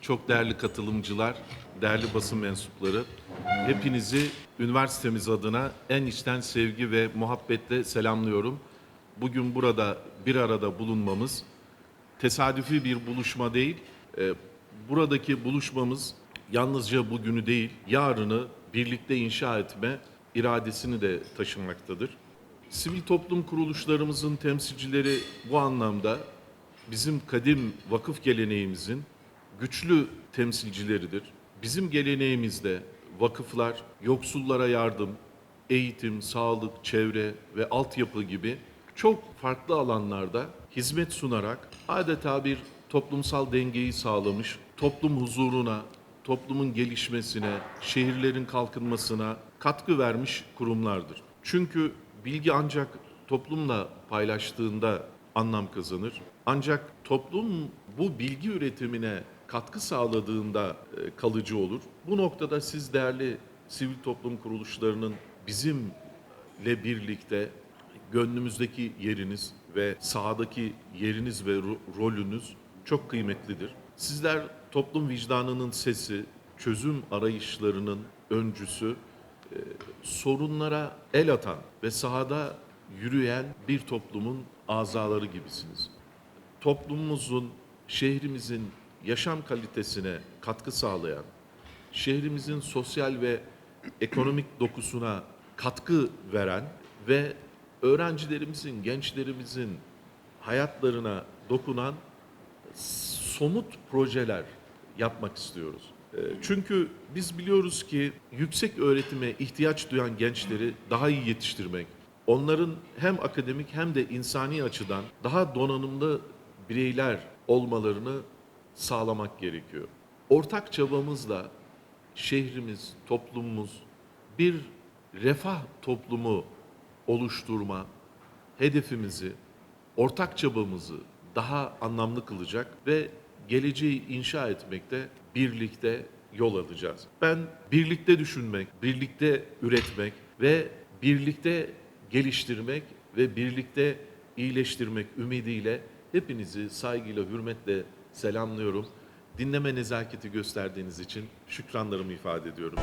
Çok değerli katılımcılar, değerli basın mensupları, hepinizi üniversitemiz adına en içten sevgi ve muhabbetle selamlıyorum. Bugün burada bir arada bulunmamız tesadüfi bir buluşma değil. Ee, Buradaki buluşmamız yalnızca bugünü değil, yarını birlikte inşa etme iradesini de taşımaktadır. Sivil toplum kuruluşlarımızın temsilcileri bu anlamda bizim kadim vakıf geleneğimizin güçlü temsilcileridir. Bizim geleneğimizde vakıflar yoksullara yardım, eğitim, sağlık, çevre ve altyapı gibi çok farklı alanlarda hizmet sunarak adeta bir toplumsal dengeyi sağlamış, toplum huzuruna, toplumun gelişmesine, şehirlerin kalkınmasına katkı vermiş kurumlardır. Çünkü bilgi ancak toplumla paylaştığında anlam kazanır. Ancak toplum bu bilgi üretimine katkı sağladığında e, kalıcı olur. Bu noktada siz değerli sivil toplum kuruluşlarının bizimle birlikte gönlümüzdeki yeriniz ve sahadaki yeriniz ve ro- rolünüz çok kıymetlidir. Sizler toplum vicdanının sesi, çözüm arayışlarının öncüsü, sorunlara el atan ve sahada yürüyen bir toplumun azaları gibisiniz. Toplumumuzun, şehrimizin yaşam kalitesine katkı sağlayan, şehrimizin sosyal ve ekonomik dokusuna katkı veren ve öğrencilerimizin, gençlerimizin hayatlarına dokunan somut projeler yapmak istiyoruz. E, Çünkü biz biliyoruz ki yüksek öğretime ihtiyaç duyan gençleri daha iyi yetiştirmek, onların hem akademik hem de insani açıdan daha donanımlı bireyler olmalarını sağlamak gerekiyor. Ortak çabamızla şehrimiz, toplumumuz bir refah toplumu oluşturma hedefimizi, ortak çabamızı daha anlamlı kılacak ve geleceği inşa etmekte birlikte yol alacağız. Ben birlikte düşünmek, birlikte üretmek ve birlikte geliştirmek ve birlikte iyileştirmek ümidiyle hepinizi saygıyla, hürmetle selamlıyorum. Dinleme nezaketi gösterdiğiniz için şükranlarımı ifade ediyorum.